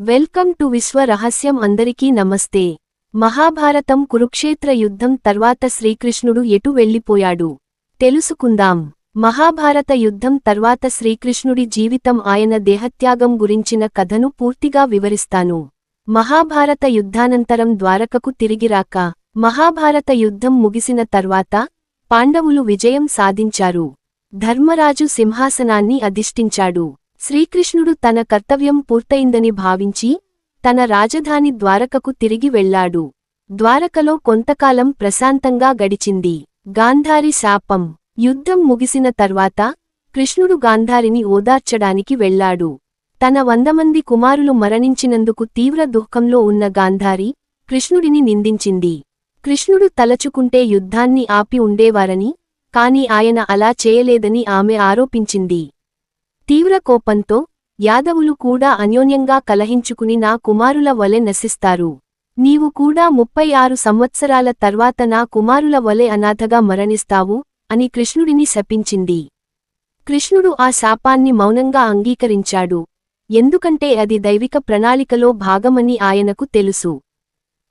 Welcome to విశ్వ రహస్యం అందరికీ నమస్తే. మహాభారతం కురుక్షేత్ర యుద్ధం తర్వాత శ్రీకృష్ణుడు ఎటు వెళ్ళిపోయాడు? తెలుసుకుందాం. మహాభారత యుద్ధం తర్వాత శ్రీకృష్ణుడి జీవితం ఆయన దేహత్యాగం గురించిన కథను పూర్తిగా వివరిస్తాను. మహాభారత యుద్ధానంతరం ద్వారకకు తిరిగిరాక మహాభారత యుద్ధం ముగిసిన తర్వాత పాండవులు విజయం సాధించారు. ధర్మరాజు సింహాసనాన్ని అధిష్ఠించాడు. శ్రీకృష్ణుడు తన కర్తవ్యం పూర్తయిందని భావించి తన రాజధాని ద్వారకకు తిరిగి వెళ్ళాడు ద్వారకలో కొంతకాలం ప్రశాంతంగా గడిచింది. గాంధారి శాపం. యుద్ధం ముగిసిన తర్వాత కృష్ణుడు గాంధారిని ఓదార్చడానికి వెళ్ళాడు తన వందమంది కుమారులు మరణించినందుకు తీవ్ర దుఃఖంలో ఉన్న గాంధారి కృష్ణుడిని నిందించింది. కృష్ణుడు తలచుకుంటే యుద్ధాన్ని ఆపి ఉండేవారని కాని ఆయన అలా చేయలేదని ఆమె ఆరోపించింది. తీవ్ర కోపంతో యాదవులు కూడా అన్యోన్యంగా కలహించుకుని నా కుమారుల వలె నశిస్తారు. నీవు కూడా ముప్పై ఆరు సంవత్సరాల తర్వాత నా కుమారుల వలె అనాథగా మరణిస్తావు అని కృష్ణుడిని శపించింది. కృష్ణుడు ఆ శాపాన్ని మౌనంగా అంగీకరించాడు. ఎందుకంటే అది దైవిక ప్రణాళికలో భాగమని ఆయనకు తెలుసు.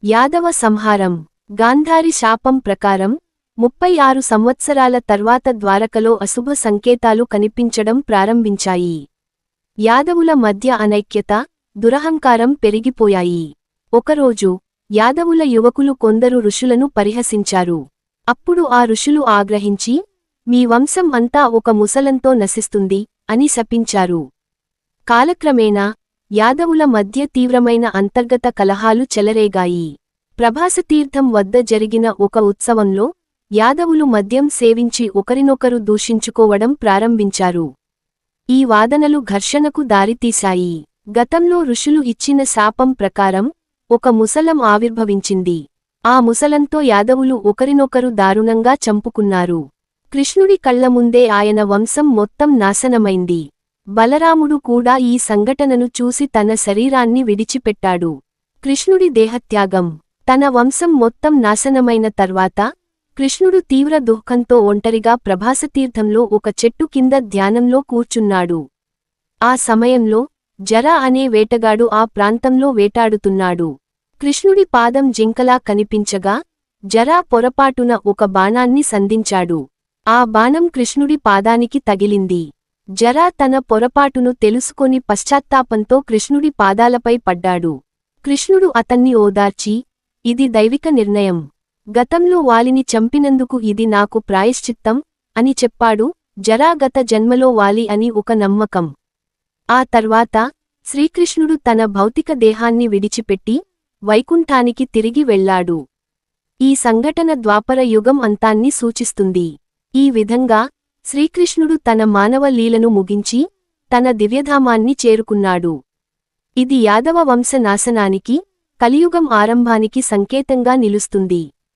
యాదవ సంహారం గాంధారి శాపం ప్రకారం ముప్పై ఆరు సంవత్సరాల తర్వాత ద్వారకలో అశుభ సంకేతాలు కనిపించడం ప్రారంభించాయి. యాదవుల మధ్య అనైక్యత దురహంకారం పెరిగిపోయాయి. ఒకరోజు యాదవుల యువకులు కొందరు ఋషులను పరిహసించారు. అప్పుడు ఆ ఋషులు ఆగ్రహించి మీ వంశం అంతా ఒక ముసలంతో నశిస్తుంది అని శపించారు. కాలక్రమేణా యాదవుల మధ్య తీవ్రమైన అంతర్గత కలహాలు చెలరేగాయి. ప్రభాసతీర్థం వద్ద జరిగిన ఒక ఉత్సవంలో యాదవులు మద్యం సేవించి ఒకరినొకరు దూషించుకోవడం ప్రారంభించారు. ఈ వాదనలు ఘర్షణకు దారితీశాయి. గతంలో ఋషులు ఇచ్చిన శాపం ప్రకారం ఒక ముసలం ఆవిర్భవించింది. ఆ ముసలంతో యాదవులు ఒకరినొకరు దారుణంగా చంపుకున్నారు. కృష్ణుడి కళ్ళ ముందే ఆయన వంశం మొత్తం నాశనమైంది. బలరాముడు కూడా ఈ సంఘటనను చూసి తన శరీరాన్ని విడిచిపెట్టాడు. కృష్ణుడి దేహత్యాగం తన వంశం మొత్తం నాశనమైన తర్వాత కృష్ణుడు తీవ్ర దుఃఖంతో ఒంటరిగా ప్రభాసతీర్థంలో ఒక చెట్టు కింద ధ్యానంలో కూర్చున్నాడు. ఆ సమయంలో జర అనే వేటగాడు ఆ ప్రాంతంలో వేటాడుతున్నాడు. కృష్ణుడి పాదం జింకలా కనిపించగా జరా పొరపాటున ఒక బాణాన్ని సంధించాడు. ఆ బాణం కృష్ణుడి పాదానికి తగిలింది. జరా తన పొరపాటును తెలుసుకొని పశ్చాత్తాపంతో కృష్ణుడి పాదాలపై పడ్డాడు. కృష్ణుడు అతన్ని ఓదార్చి ఇది దైవిక నిర్ణయం. గతంలో వాలిని చంపినందుకు ఇది నాకు ప్రాయశ్చిత్తం అని చెప్పాడు. జరా గత జన్మలో వాలి అని ఒక నమ్మకం. ఆ తర్వాత శ్రీకృష్ణుడు తన భౌతిక దేహాన్ని విడిచిపెట్టి వైకుంఠానికి తిరిగి వెళ్ళాడు ఈ సంఘటన ద్వాపర యుగం అంతాన్ని సూచిస్తుంది. ఈ విధంగా శ్రీకృష్ణుడు తన మానవ లీలను ముగించి తన దివ్యధామాన్ని చేరుకున్నాడు. ఇది యాదవ వంశ నాశనానికి కలియుగం ఆరంభానికి సంకేతంగా నిలుస్తుంది.